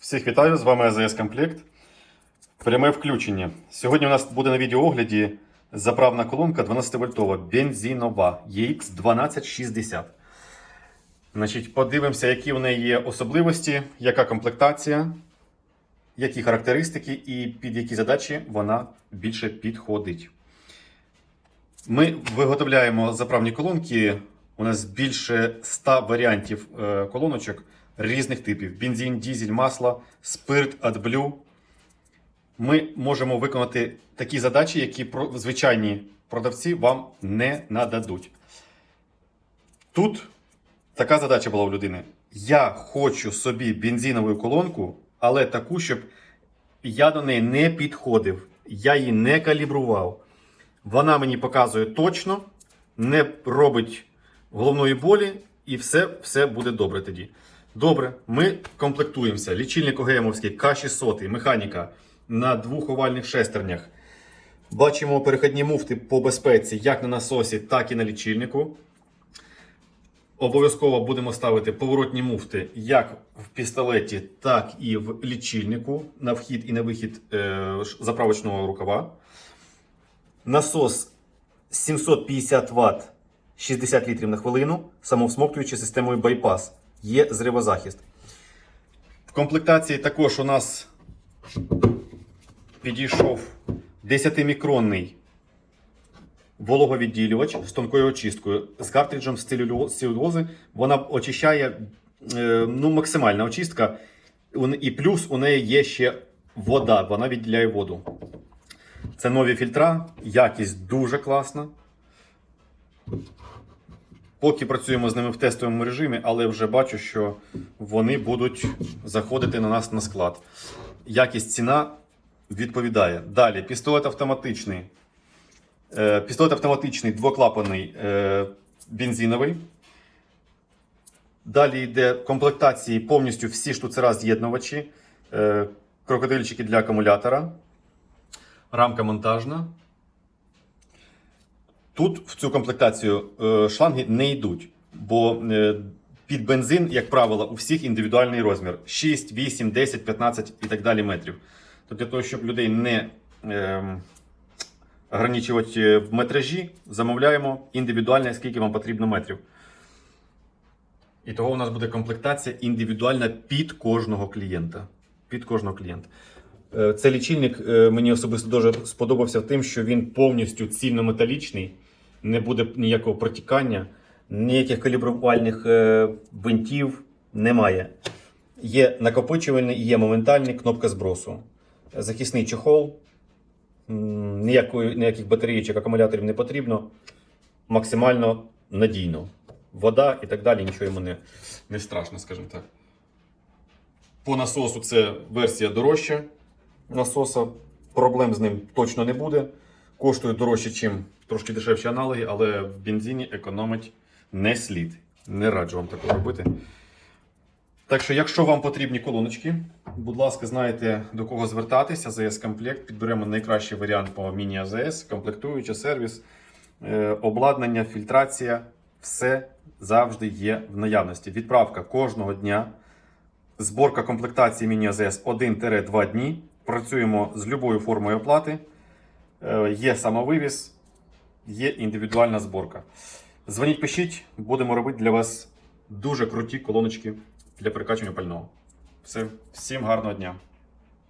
Всіх вітаю, з вами АЗС Комплект. Пряме включення. Сьогодні у нас буде на відеоогляді заправна колонка 12-вольтова бензинова EX1260. Значить, подивимося, які в неї є особливості, яка комплектація, які характеристики і під які задачі вона більше підходить. Ми виготовляємо заправні колонки. У нас більше 100 варіантів е, колоночок різних типів: бензин, дізель, масло, спирт, AdBlue. Ми можемо виконати такі задачі, які звичайні продавці вам не нададуть. Тут така задача була у людини. Я хочу собі бензинову колонку, але таку, щоб я до неї не підходив, я її не калібрував. Вона мені показує точно, не робить головної болі, і все, все буде добре тоді. Добре, ми комплектуємося. Лічильник ОГМовський К600, механіка на двох овальних шестернях. Бачимо перехідні муфти по безпеці як на насосі, так і на лічильнику. Обов'язково будемо ставити поворотні муфти як в пістолеті, так і в лічильнику на вхід і на вихід е, заправочного рукава. Насос 750 Вт 60 літрів на хвилину, самовсмоктуючи системою байпас. Є зривозахист. В комплектації також у нас підійшов 10-мікронний вологовідділювач з тонкою очисткою з картриджем з целюлози. Вона очищає е, ну, максимальна очистка. І плюс у неї є ще вода, вона відділяє воду. Це нові фільтра, якість дуже класна. Поки працюємо з ними в тестовому режимі, але вже бачу, що вони будуть заходити на нас на склад. Якість ціна відповідає. Далі, пістолет автоматичний. Е, Пістолет автоматичний, двоклапаний е, бензиновий. Далі йде комплектації повністю всі штуцера з'єднувачі, е, крокодильчики для акумулятора, рамка монтажна. Тут в цю комплектацію е, шланги не йдуть, бо е, під бензин, як правило, у всіх індивідуальний розмір 6, 8, 10, 15 і так далі метрів. То для того, щоб людей не е, ограничувати в метражі, замовляємо індивідуально, скільки вам потрібно метрів. І того у нас буде комплектація індивідуальна під кожного клієнта. Під кожного клієнта. Е, Цей лічильник е, мені особисто дуже сподобався тим, що він повністю цільнометалічний, не буде ніякого протікання, ніяких калібрувальних е, винтів немає. Є накопичувальний і є моментальний кнопка збросу. Захисний чохол, ніякої, ніяких батареїчок, акумуляторів не потрібно. Максимально надійно. Вода і так далі, нічого йому не, не страшно, скажімо так. По насосу це версія дорожча насоса. Проблем з ним точно не буде. Коштує дорожче, ніж трошки дешевші аналоги, але в бензині економить не слід. Не раджу вам такого робити. Так що, якщо вам потрібні колоночки, будь ласка, знаєте до кого звертатися. АЗС Комплект. Підберемо найкращий варіант по міні АЗС, комплектуюча, сервіс, е, обладнання, фільтрація. Все завжди є в наявності. Відправка кожного дня. Зборка комплектації міні АЗС 1-2 дні. Працюємо з любою формою оплати. Е, Є самовивіз, є індивідуальна зборка. Дзвоніть, пишіть, будемо робити для вас дуже круті колоночки для перекачування пального. Все, всім гарного дня!